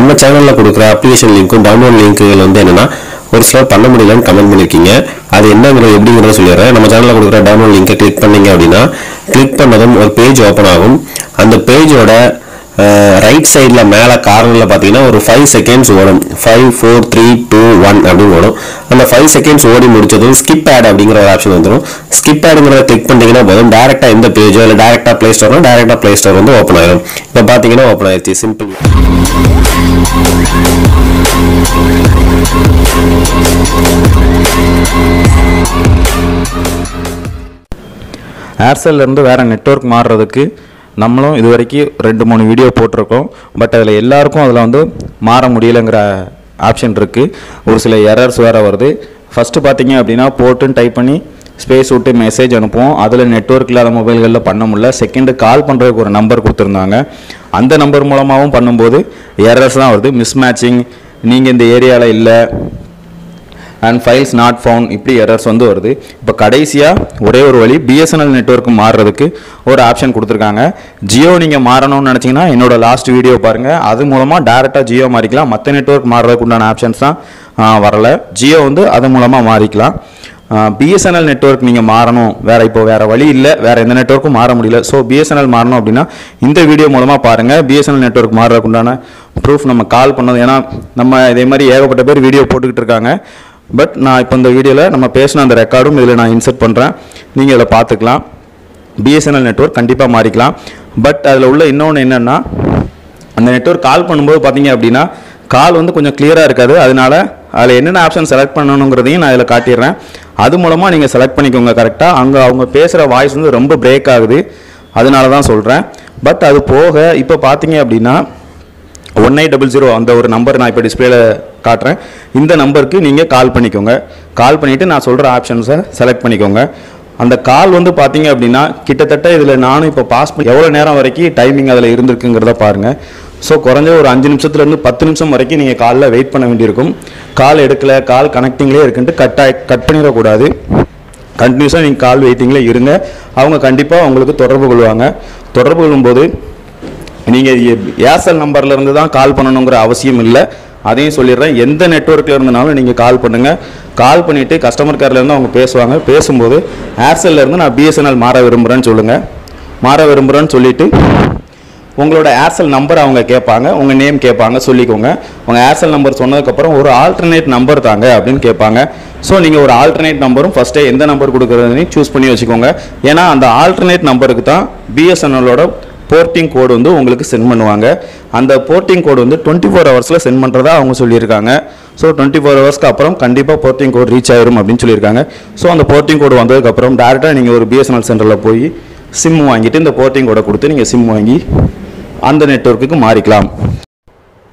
நம்ம சேனலில் கொடுக்குற அப்ளிகேஷன் லிங்க்கும் டவுன்லோட் லிங்க்குகள் வந்து என்னென்னா ஒரு சிலர் பண்ண முடியலன்னு கமெண்ட் பண்ணியிருக்கீங்க அது என்னங்கிறது எப்படிங்கிறத சொல்லிடுறேன். நம்ம சேனலில் கொடுக்குற டவுன்லோட் லிங்கை கிளிக் பண்ணீங்க அப்படின்னா கிளிக் பண்ணதும் ஒரு பேஜ் ஓப்பன் ஆகும். அந்த பேஜோட ரைட் சைடில் மேலே கார்னரில் பார்த்தீங்கன்னா ஒரு ஃபைவ் செகண்ட்ஸ் ஓடும். Five four three two one அப்படின்னு ஓடும். அந்த ஃபைவ் செகண்ட்ஸ் ஓடி முடிச்சதும் ஸ்கிப் ஆட் அப்படிங்கிற ஒரு ஆப்ஷன் வந்துடும் ஸ்கிப் ஆடுங்கிறத கிளிக் பண்ணிங்கன்னா போதும். டேரெக்டாக எந்த பேஜோ இல்லை டேரெக்டாக ப்ளே ஸ்டோர்னா டேரெக்டாக ப்ளே ஸ்டோர் வந்து ஓப்பன் ஆயிடும் இப்போ பார்த்தீங்கன்னா ஓப்பன் ஆயிடுச்சு. சிம்பிள் ஏர்செல்லேருந்து வேறு நெட்வொர்க் மாறுறதுக்கு நம்மளும் இது வரைக்கும் ரெண்டு மூணு வீடியோ போட்டிருக்கோம். பட் அதில் எல்லாருக்கும் அதில் வந்து மாற முடியலைங்கிற ஆப்ஷன் இருக்குது ஒரு சில எரர்ஸ் வேறு வருது. ஃபஸ்ட்டு பார்த்தீங்க அப்படின்னா போட்டுன்னு டைப் பண்ணி ஸ்பேஸ் விட்டு மெசேஜ் அனுப்புவோம். அதில் நெட்ஒர்க் இல்லாத மொபைல்களில் பண்ண முடியல. செகண்டு கால் பண்ணுறதுக்கு ஒரு நம்பர் கொடுத்துருந்தாங்க. அந்த நம்பர் மூலமாகவும் பண்ணும்போது எரர்ஸ் தான் வருது. மிஸ் மேட்சிங் நீங்கள் இந்த ஏரியாவில் இல்லை. அண்ட் ஃபைல்ஸ் நாட் ஃபவுண்ட் இப்படி எரர்ஸ் வந்து வருது. இப்போ கடைசியாக ஒரே ஒரு வழி பிஎஸ்என்எல் நெட்வொர்க் மாறுறதுக்கு ஒரு ஆப்ஷன் கொடுத்துருக்காங்க. ஜியோ நீங்கள் மாறணும்னு நினச்சிங்கன்னா என்னோட லாஸ்ட் வீடியோ பாருங்கள் அது மூலமாக டேரெக்டாக ஜியோ மாறிக்கலாம். மற்ற நெட்வொர்க் மாறுறதுக்கு உண்டான ஆப்ஷன்ஸ் தான் வரலை வரல. ஜியோ வந்து அது மூலமாக மாறிக்கலாம். பிஎஸ்என்எல் நெட்வொர்க் நீங்கள் மாறணும். வேறு இப்போ வேறு வழி இல்லை. வேறு எந்த நெட்வொர்க்கும் மாற முடியல. ஸோ பிஎஸ்என்எல் மாறணும் அப்படின்னா இந்த வீடியோ மூலமாக பாருங்கள் பிஎஸ்என்எல் நெட்வொர்க் மாறுறதுக்குண்டான ப்ரூஃப் நம்ம கால் பண்ணது. ஏன்னா நம்ம இதே மாதிரி ஏகப்பட்ட பேர் வீடியோ போட்டுக்கிட்டு இருக்காங்க. பட் நான் இப்போ இந்த வீடியோவில் நம்ம பேசின அந்த ரெக்கார்டும் இதில் நான் இன்சர்ட் பண்ணுறேன் நீங்கள் இதில் பார்த்துக்கலாம். பிஎஸ்என்எல் நெட்வொர்க் கண்டிப்பாக மாறிக்கலாம். பட் அதில் உள்ள இன்னொன்று என்னென்னா அந்த நெட்வொர்க் கால் பண்ணும்போது பார்த்தீங்க அப்படின்னா கால் வந்து கொஞ்சம் கிளியராக இருக்காது. அதனால் அதில் என்னென்ன ஆப்ஷன் செலக்ட் பண்ணணுங்கிறதையும் நான் இதில் காட்டிடுறேன். அது மூலமாக நீங்கள் செலக்ட் பண்ணிக்கோங்க கரெக்டாக அங்கே அவங்க பேசுகிற வாய்ஸ் வந்து ரொம்ப பிரேக் ஆகுது. அதனால தான் சொல்கிறேன் பட் அது போக இப்போ பார்த்தீங்க அப்படின்னா ஒன் எயிட் டபுள் ஜீரோ அந்த ஒரு நம்பர் நான் இப்போ டிஸ்பிளேல காட்டுறேன். இந்த நம்பருக்கு நீங்கள் கால் பண்ணிக்கோங்க. கால் பண்ணிவிட்டு நான் சொல்கிற ஆப்ஷன்ஸை செலக்ட் பண்ணிக்கோங்க. அந்த கால் வந்து பார்த்தீங்க அப்படின்னா கிட்டத்தட்ட இதில் நானும் இப்போ பாஸ் பண்ணி எவ்வளோ நேரம் வரைக்கும் டைமிங் அதில் இருந்திருக்குங்கிறத பாருங்கள் ஸோ குறைஞ்ச ஒரு அஞ்சு நிமிஷத்துலேருந்து பத்து நிமிஷம் வரைக்கும் நீங்கள் காலில் வெயிட் பண்ண வேண்டியிருக்கும். கால் எடுக்கல கால் கனெக்டிங்லேயே இருக்குன்ட்டு கட் ஆகி கட் பண்ணிடக்கூடாது. கண்டினியூஸாக நீங்கள் கால் வெயிட்டிங்கில் இருங்க. அவங்க கண்டிப்பாக உங்களுக்கு தொடர்பு கொள்வாங்க. தொடர்பு கொள்ளும்போது நீங்கள் ஏர்செல் நம்பர்லேருந்து தான் கால் பண்ணணுங்கிற அவசியம் இல்லை. அதையும் சொல்லிடுறேன். எந்த நெட்வொர்க்கில் இருந்தனாலும் நீங்கள் கால் பண்ணுங்கள் கால் பண்ணிவிட்டு கஸ்டமர் கேர்லேருந்து அவங்க பேசுவாங்க. பேசும்போது ஏர்செல்லேருந்து நான் பிஎஸ்என்எல் மாற விரும்புகிறேன்னு சொல்லுங்கள் மாற விரும்புகிறேன்னு சொல்லிவிட்டு உங்களோட ஏர்செல் நம்பர் அவங்க கேட்பாங்க. உங்கள் நேம் கேட்பாங்க. சொல்லிக்கோங்க. உங்கள் ஏர்செல் நம்பர் சொன்னதுக்கப்புறம் ஒரு ஆல்டர்னேட் நம்பர் தாங்க அப்படின்னு கேட்பாங்க. ஸோ நீங்கள் ஒரு ஆல்டர்னேட் நம்பரும் ஃபஸ்ட்டே எந்த நம்பர் கொடுக்குறதுன்னு சூஸ் பண்ணி வச்சுக்கோங்க. ஏன்னா அந்த ஆல்டர்னேட் நம்பருக்கு தான் பிஎஸ்என்எல்லோட போர்ட்டிங் கோடு வந்து உங்களுக்கு சென்ட் பண்ணுவாங்க. அந்த போர்ட்டிங் கோடு வந்து டுவெண்ட்டி ஃபோர் ஹவர்ஸில் சென்ட் பண்ணுறதா அவங்க சொல்லியிருக்காங்க. ஸோ டுவெண்ட்டி ஃபோர் ஹவர்ஸ்க்கு அப்புறம் கண்டிப்பாக போர்ட்டிங் கோட் ரீச் ஆயிரும் அப்படின்னு சொல்லியிருக்காங்க. ஸோ அந்த போர்ட்டிங் கோடு வந்ததுக்கப்புறம் டேரெக்டாக நீங்கள் ஒரு பிஎஸ்என்எல் சென்டரில் போய் சிம் வாங்கிட்டு இந்த போர்ட்டிங் கோடை கொடுத்து நீங்கள் சிம் வாங்கி அந்த நெட்வொர்க்குக்கு மாறிக்கலாம்.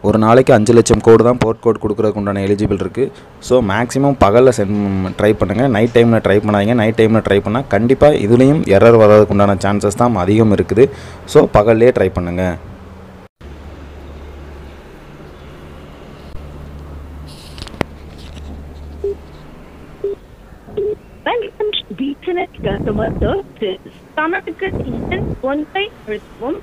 ஒரு நாளைக்கு அஞ்சு லட்சம் கோடு தான் போர்ட் கோட் கொடுக்குறதுக்கு உண்டான எலிஜிபிள் இருக்குது ஸோ மேக்ஸிமம் பகலில் சென் ட்ரை பண்ணுங்கள் நைட் டைமில் ட்ரை பண்ணாதீங்க. நைட் டைமில் ட்ரை பண்ணால் கண்டிப்பாக இதுலேயும் எரர் வர்றதுக்கு உண்டான சான்சஸ் தான் அதிகம் இருக்குது. ஸோ பகல்லே ட்ரை பண்ணுங்கள் கஸ்டமர் சர்வீஸ் தமிழுக்கு ஒன்றை அழுத்தவும்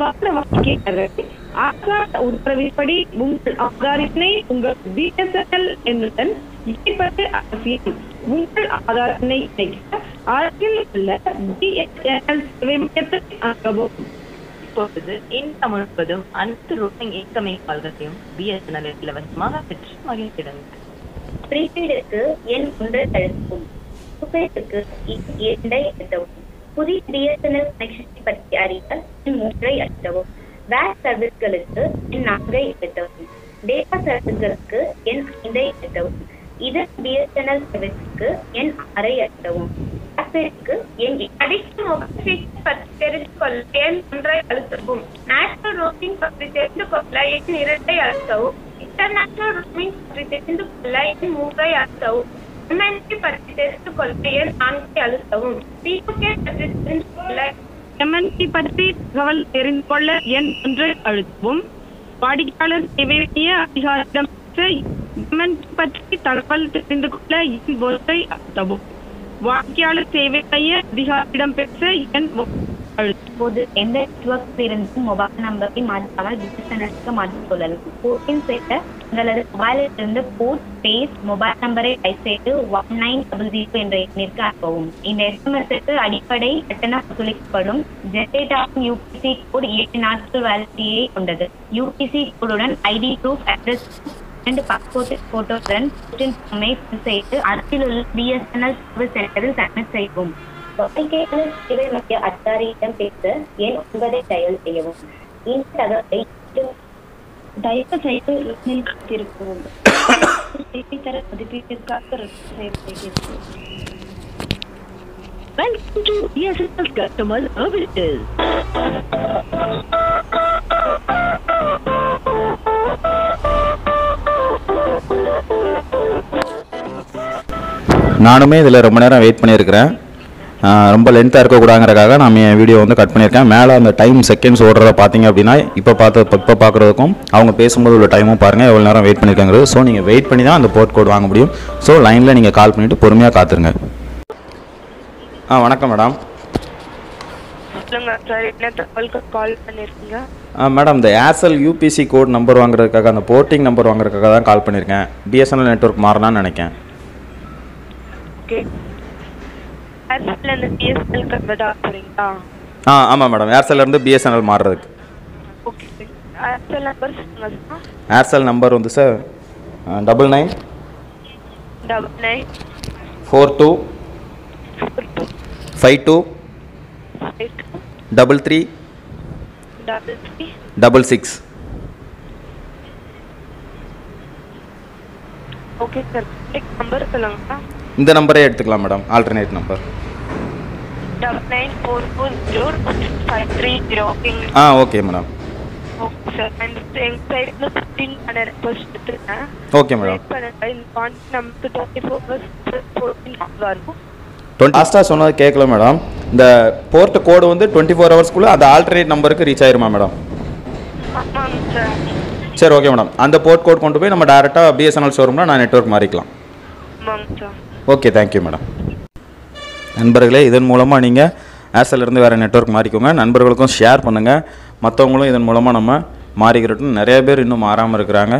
வாடிக்கையாளரை ஆகார உத்தரவின்படி உங்கள் ஆதாரினை உங்கள் பிஎஸ்என்எல் எண்ணுடன் இணைப்பது அவசியம். உங்கள் ஆதார் எண்ணை இணைக்க அருகில் உள்ள பிஎஸ்என்எல் சேவை மையத்தை அணுகவும். இப்பொழுது இன்கம் முழுவதும் அனைத்து ரூட்டிங் இன்கமிங் கால்களையும் பிஎஸ்என்எல் இலவசமாக பெற்று மகிழ்ச்சிடுங்கள் ப்ரீபெய்டுக்கு எண் ஒன்றை அழுத்தவும் எண் இரண்டை அழுத்தவும் புதிய பிஎஸ்என்எல் கனெக்ஷனை பற்றி அறிய எண் மூன்றை அழுத்தவும். வேட் சர்வீஸ்களுக்கு என் நான்கை அழுத்தவும். டேட்டா சர்வீஸ்களுக்கு என் ஐந்தை அழுத்தவும். இதர பிஎஸ்என்எல் சர்வீஸ்க்கு என் ஆறை அழுத்தவும். அழுத்தவும். இன்டர்நேஷனல் ரூமிங் பற்றி தெரிந்து கொள்ள என் மூன்றை அழுத்தவும். எம்என்டி பற்றி தெரிந்து கொள்ள எண் நான்கை அழுத்தவும். பியூகே பற்றி தெரிந்து கொள்ள எம்என்டி பற்றி தகவல் தெரிந்து கொள்ள எண் ஒன்றை அழுத்தவும். வாடிக்கையாளர் சேவை மைய அதிகாரிடம் எம்என்சி பற்றி தகவல் தெரிந்து கொள்ள எண் ஒன்றை அழுத்தவும். வாடிக்கையாளர் சேவைய மைய அதிகாரியிடம் பெற்ற எண் இப்போது எந்த நெட்வொர்க் இருந்தும் மொபைல் நம்பரை மாற்றாமல் பிஎஸ்என்எல்க்கு மாற்றிக் கொள்ளலாம். போர்ட்டின் செய்த உங்களது மொபைலில் இருந்து போர்ட் ஸ்பேஸ் மொபைல் நம்பரை டைப் செய்து ஒன் நைன் டபுள் ஜீரோ என்ற எண்ணிற்கு அனுப்பவும். இந்த எஸ்எம்எஸ்க்கு அடிப்படை கட்டணம் வசூலிக்கப்படும். ஜெனரேட் ஆகும் யூபிசி கோட் ஏழு நாட்கள் வேலிடிட்டியை கொண்டது. யூபிசி கோடுடன் ஐடி ப்ரூஃப் அட்ரஸ் இரண்டு பாஸ்போர்ட் போட்டோவுடன் ஃபார்மை செய்து அருகில் உள்ள பிஎஸ்என்எல் சர்வீஸ் சென்டரில் சப்மிட் செய்யவும். தொலைபேசியில் சேவை மைய அதிகாரியிடம் பேச எண் ஒன்பதை டயல் செய்யவும்? இந்த தகவலை தயவு செய்து லிஸ்டில் காத்திருக்கவும் செய்தி தர மதிப்பீட்டிற்காக ரத்து செய்யப்படுகிறது Welcome to BSNL customer services. நானுமே இதில் ரொம்ப நேரம் வெயிட் பண்ணியிருக்கிறேன். ரொம்ப லென்த்தாக இருக்கக்கூடாங்கிறக்காக நான் என் வீடியோ வந்து கட் பண்ணியிருக்கேன். மேலே அந்த டைம் செகண்ட்ஸ் ஓடுறத பார்த்தீங்க அப்படின்னா இப்போ பார்த்து இப்போ பார்க்குறதுக்கும் அவங்க பேசும்போது உள்ள டைமும் பாருங்கள் எவ்வளோ நேரம் வெயிட் பண்ணியிருக்காங்கிறது ஸோ நீங்கள் வெயிட் பண்ணி தான் அந்த போர்ட் கோட் வாங்க முடியும். ஸோ லைனில் நீங்கள் கால் பண்ணிவிட்டு பொறுமையாக காத்துருங்க. ஆ வணக்கம் மேடம் மேடம் இந்த ஏர்செல் யூபிசி கோட் நம்பர் வாங்குறதுக்காக அந்த போர்ட்டிங் நம்பர் வாங்குறதுக்காக தான் கால் பண்ணியிருக்கேன் பிஎஸ்என்எல் நெட்வொர்க் மாறலாம்னு நினைக்கேன். ஏர்செல்ல இருந்து கன்வெர்ட் ஆக ஆ ஆமாம் மேடம். ஏர்செல்லேருந்து பிஎஸ்என்எல் மாறுறதுக்கு. Okay Aircel number Aircel number வந்து sir double nine double nine four two five two double three double six okay sir number சொல்லுங்க இந்த நம்பரே எடுத்துக்கலாம் madam alternate number double nine four four zero five three zero ஓகேங்க ஆ okay madam okay sir and எங்கள் சைடில் fifteen hundred request எடுத்துருக்கேன் okay madam wait பண்ணுங்க இந்த கான்டாக்ட் நமக்கு twenty four hours fourteen twenty லாஸ்ட்டாக சொன்னது கேட்கல மேடம் இந்த போர்ட் கோடு வந்து டுவெண்ட்டி ஃபோர் ஹவர்ஸ்க்குள்ளே அந்த ஆல்டர்னேட் நம்பருக்கு ரீச் ஆயிருமா மேடம் சார் ஓகே மேடம் அந்த போர்ட் கோட் கொண்டு போய் நம்ம டேரெக்டாக பிஎஸ்என்எல் ஷோரூமில் நான் நெட்வொர்க் மாறிக்கலாம். ஓகே தேங்க்யூ மேடம் நண்பர்களே இதன் மூலமாக நீங்கள் ஏர்செல்லேருந்து வேறு நெட்வொர்க் மாறிக்கோங்க. நண்பர்களுக்கும் ஷேர் பண்ணுங்கள் மற்றவங்களும் இதன் மூலமாக நம்ம மாறிக்கிறட்டும் நிறைய பேர் இன்னும் மாறாமல் இருக்கிறாங்க.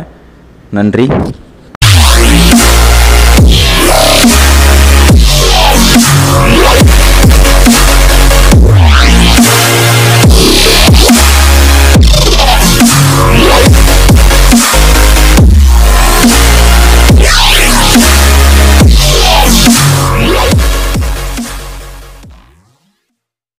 நன்றி.